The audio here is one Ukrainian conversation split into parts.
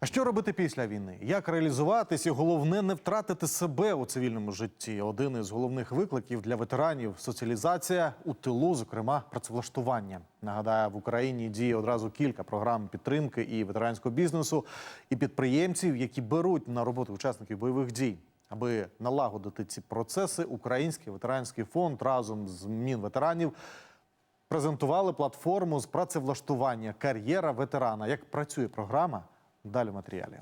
А що робити після війни? Як реалізуватись і головне не втратити себе у цивільному житті? Один із головних викликів для ветеранів соціалізація у тилу, зокрема працевлаштування. Нагадаю, в Україні діє одразу кілька програм підтримки і ветеранського бізнесу, і підприємців, які беруть на роботу учасників бойових дій. Аби налагодити ці процеси, Український ветеранський фонд разом з Мінветеранів презентували платформу з працевлаштування кар'єра ветерана. Як працює програма? Далі в матеріалі.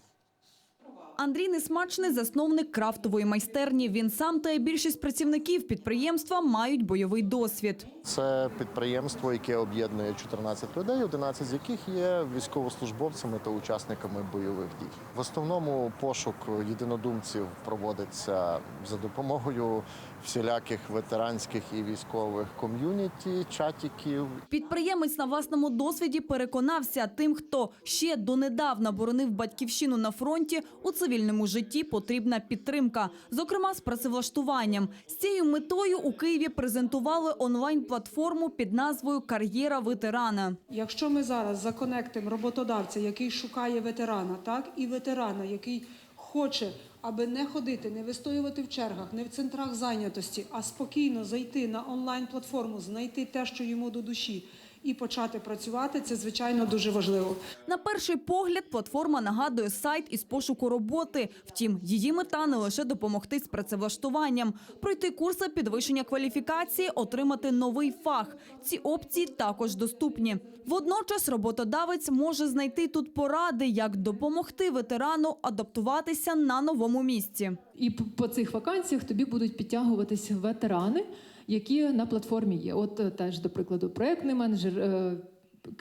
Андрій Несмачний – засновник крафтової майстерні. Він сам та й більшість працівників підприємства мають бойовий досвід. Це підприємство, яке об'єднує 14 людей, 11 з яких є військовослужбовцями та учасниками бойових дій. В основному пошук єдинодумців проводиться за допомогою всіляких ветеранських і військових ком'юніті, чатіків Підприємець на власному досвіді переконався, тим, хто ще донедавна боронив батьківщину на фронті, у цивільному житті потрібна підтримка, зокрема з працевлаштуванням. З цією метою у Києві презентували онлайн-платформу під назвою «Кар'єра ветерана». Якщо ми зараз законектимо роботодавця, який шукає ветерана, так і ветерана, який хоче, аби не ходити, не вистоювати в чергах, не в центрах зайнятості, а спокійно зайти на онлайн-платформу, знайти те, що йому до душі, і почати працювати, це звичайно дуже важливо. На перший погляд платформа нагадує сайт із пошуку роботи. Втім, її мета не лише допомогти з працевлаштуванням, пройти курси підвищення кваліфікації, отримати новий фах. Ці опції також доступні. Водночас роботодавець може знайти тут поради, як допомогти ветерану адаптуватися на новому місці. І по цих вакансіях тобі будуть підтягуватися ветерани, які на платформі є. От е, теж, до прикладу, проектний менеджер, е,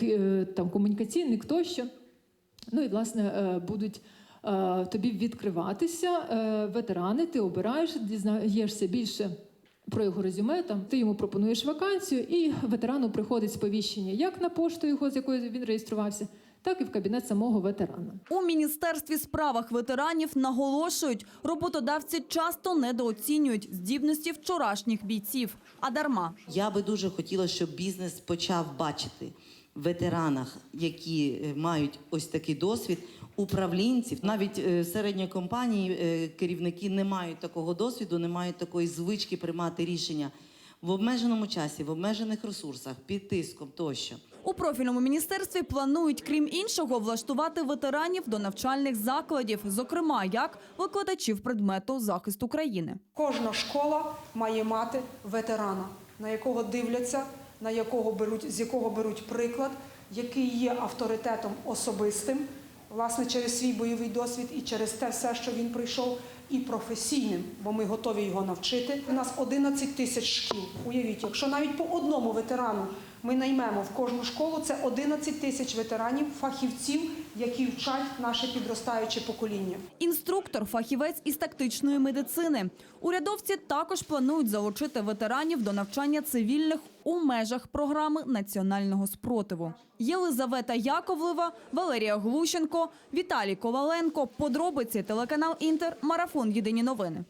е, там комунікаційник тощо. Ну і власне будуть тобі відкриватися ветерани. Ти обираєш, дізнаєшся більше. Про його резюме, там ти йому пропонуєш вакансію, і ветерану приходить сповіщення як на пошту його, з якою він реєструвався, так і в кабінет самого ветерана. У міністерстві справах ветеранів наголошують, роботодавці часто недооцінюють здібності вчорашніх бійців. А дарма. Я би дуже хотіла, щоб бізнес почав бачити ветеранах, які е, мають ось такий досвід, управлінців, навіть е, середні компанії, е, керівники не мають такого досвіду, не мають такої звички приймати рішення в обмеженому часі, в обмежених ресурсах, під тиском тощо. У профільному міністерстві планують, крім іншого, влаштувати ветеранів до навчальних закладів, зокрема як викладачів предмету захист України. Кожна школа має мати ветерана, на якого дивляться, на якого беруть, з якого беруть приклад, який є авторитетом особистим, власне, через свій бойовий досвід і через те все, що він пройшов, і професійним, бо ми готові його навчити. У нас 11 тисяч шкіл. Уявіть, якщо навіть по одному ветерану ми наймемо в кожну школу, це 11 тисяч ветеранів, фахівців, які вчать наше підростаюче покоління. Інструктор, фахівець із тактичної медицини. Урядовці також планують залучити ветеранів до навчання цивільних у межах програми національного спротиву. Єлизавета Яковлева, Валерія Глущенко, Віталій Коваленко. Подробиці телеканал Інтер. Марафон. Єдині новини.